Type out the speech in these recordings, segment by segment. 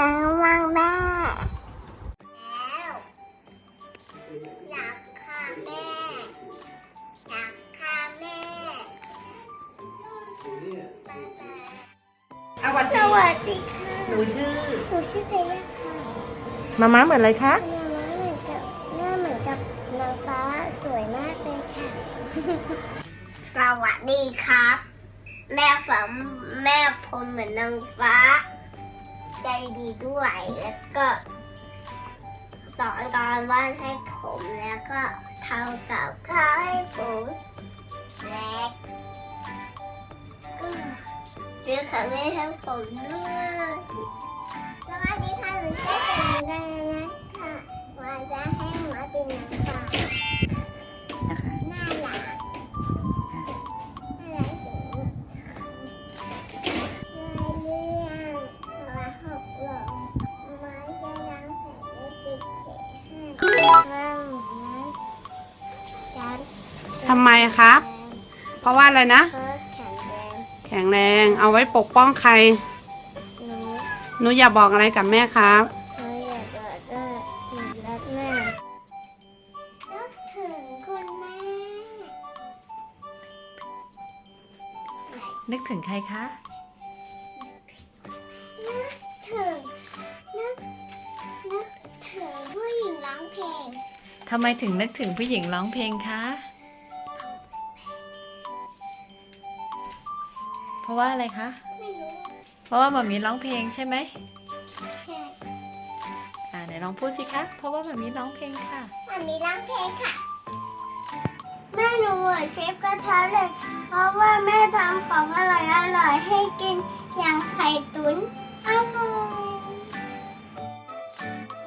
ฉันว่างแม่ แล้วอยากฆ่าแม่อยากฆ่าแม่สวัสดีค่ะหนูชื่อหนูชื่อเตยาค่ะมาม้าเหมือนอะไรคะหาม้าเหมือนกับหน้าเหมือนกับนางฟ้าสวยมากเลยค่ะ สวัสดีครับ แม่ฝันแม่พลเหมือนนางฟ้า ใจดีด้วย แล้วก็สอนการวาดให้ผมแล้วก็ทำกับข้าวให้ผมและก็ซื้อของเล่นให้ผมด้วยสวัสดีค่ะหนูชื่อเก่งกันนะ ทำไมครับ เพราะว่าอะไรนะ เพิร์แข็งแรงแข็งแรงเอาไว้ปกป้องใครหนูหนูอยากบอกอะไรกับแม่ครับ หนูอยากบอกว่าหนูรักแม่นึกถึงคุณแม่ นึกถึงใครคะ นึกถึงนึกนึกถึงผู้หญิงร้องเพลง ทำไมถึงนึกถึงผู้หญิงร้องเพลงคะ เพราะว่าอะไรคะ ไม่รู้เพราะว่ามามีร้องเพลงใช่ไหมใช่อ่าไหนลองพูดสิคะ เพราะว่ามามีร้องเพลงค่ะ มันมีร้องเพลงค่ะ แม่หนูเหมือนเชฟกระทะเลย เพราะว่าแม่ทำของอร่อยอร่อยๆให้กินอย่างไข่ตุ๋นอร่อย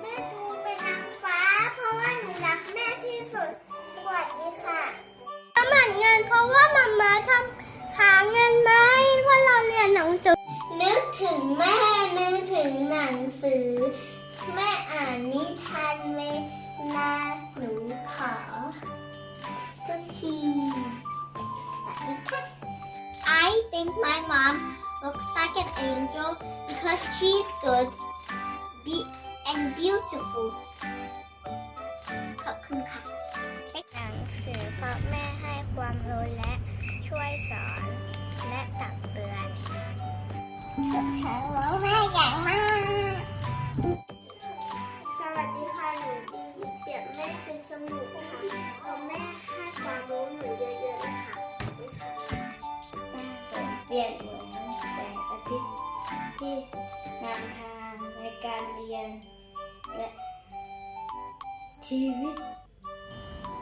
แม่ดูเป็นนางฟ้า เพราะว่าหนูรักแม่ที่สุด สวัสดีค่ะทำหมันเงินเพราะว่ามาม่าทำหาเงินมาให้ เพราะเราเรียนหนังสือ นึกถึงแม่นึกถึงหนังสือ แม่อ่านนิทานเวลาหนูขอสักทีสวัสดีค่ะ I think my mom looks like an angel because she's good be and beautiful ขอบคุณค่ะหนังสือเพราะแม่ให้ความรู้และช่วยสอน แข็งรู้แม่ใหญ่มาก สวัสดีค่ะหนูดีเปลี่ยนแม่เป็นสมุดค่ะเพราะแม่ให้ความรู้หนูเยอะๆนะคะแม่ผมเปลี่ยนเหมือนแสงอาทิตย์ที่นำทางในการเรียนและชีวิต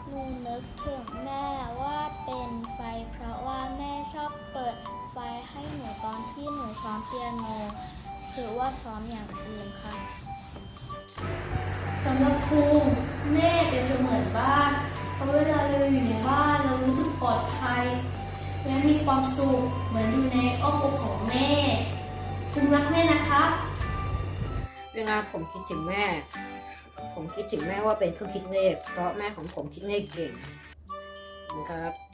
หนูนึกถึงแม่ว่าเป็นไฟเพราะว่าแม่ชอบเปิดไฟให้หนูตอนที่หนู ซ้อมเปียโน หรือว่าซ้อมอย่างอื่นค่ะสำหรับครูแม่เป็นเสมือนบ้านเพราะเวลาเราอยู่ในบ้านเรารู้สึกปลอดภัย และมีความสุขเหมือนอยู่ในอ้อมอกของแม่คุณรักแม่นะคะเวลาผมคิดถึงแม่ ผมคิดถึงแม่ว่าเป็นเครื่องคิดเลขเพราะแม่ของผมคิดเลขเก่งขอบคุณครับ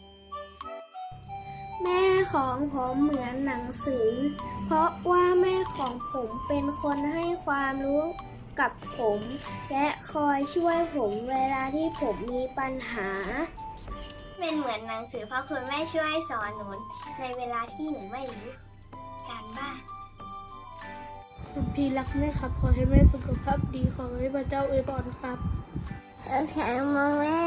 แม่ของผมเหมือนหนังสือ เพราะว่าแม่ของผมเป็นคนให้ความรู้กับผม และคอยช่วยผมเวลาที่ผมมีปัญหา เป็นเหมือนหนังสือเพราะคุณแม่ช่วยสอนหนูในเวลาที่หนูไม่รู้การบ้านสุพีรักแม่ครับ ขอให้แม่สุขภาพดีขอให้พระเจ้าอวยพรครับโอเคมาแม่